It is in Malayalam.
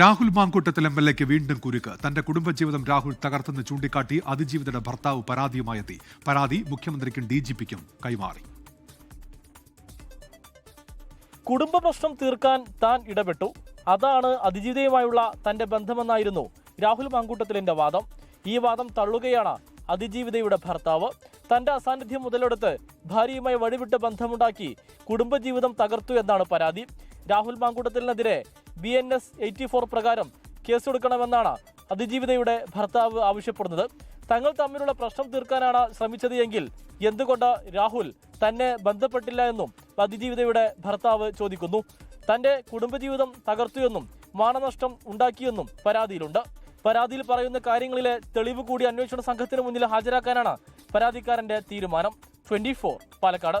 രാഹുൽ മാങ്കൂട്ടത്തിൽ എം എൽ എക്ക് വീണ്ടും കുരുക്ക്. തന്റെ കുടുംബജീവിതം രാഹുൽ തകർത്തെന്ന് ചൂണ്ടിക്കാട്ടി അതിജീവിതയുടെ ഭർത്താവ് പരാതിയുമായെത്തി. പരാതി മുഖ്യമന്ത്രിക്കും ഡി കൈമാറി. കുടുംബ പ്രശ്നം തീർക്കാൻ താൻ ഇടപെട്ടു. അതാണ് അതിജീവിതയുമായുള്ള തന്റെ ബന്ധമെന്നായിരുന്നു രാഹുൽ മാങ്കൂട്ടത്തിലിന്റെ വാദം. ഈ വാദം തള്ളുകയാണ് അതിജീവിതയുടെ ഭർത്താവ്. തന്റെ അസാന്നിധ്യം മുതലെടുത്ത് ഭാര്യയുമായി വഴിവിട്ട് ബന്ധമുണ്ടാക്കി കുടുംബജീവിതം തകർത്തു എന്നാണ് പരാതി. Rahul മാങ്കൂട്ടത്തിലിനെതിരെ B N S eighty four പ്രകാരം കേസെടുക്കണമെന്നാണ് അതിജീവിതയുടെ ഭർത്താവ് ആവശ്യപ്പെടുന്നത്. തങ്ങൾ തമ്മിലുള്ള പ്രശ്നം തീർക്കാനാണ് ശ്രമിച്ചത് എങ്കിൽ എന്തുകൊണ്ട് രാഹുൽ തന്നെ ബന്ധപ്പെട്ടില്ല എന്നും അതിജീവിതയുടെ ഭർത്താവ് ചോദിക്കുന്നു. തന്റെ കുടുംബജീവിതം തകർത്തുവെന്നും മാനനഷ്ടം ഉണ്ടാക്കിയെന്നും പരാതിയിലുണ്ട്. പരാതിയിൽ പറയുന്ന കാര്യങ്ങളിലെ തെളിവ് കൂടി അന്വേഷണ സംഘത്തിന് മുന്നിൽ ഹാജരാക്കാനാണ് പരാതിക്കാരന്റെ തീരുമാനം. ട്വന്റി പാലക്കാട്.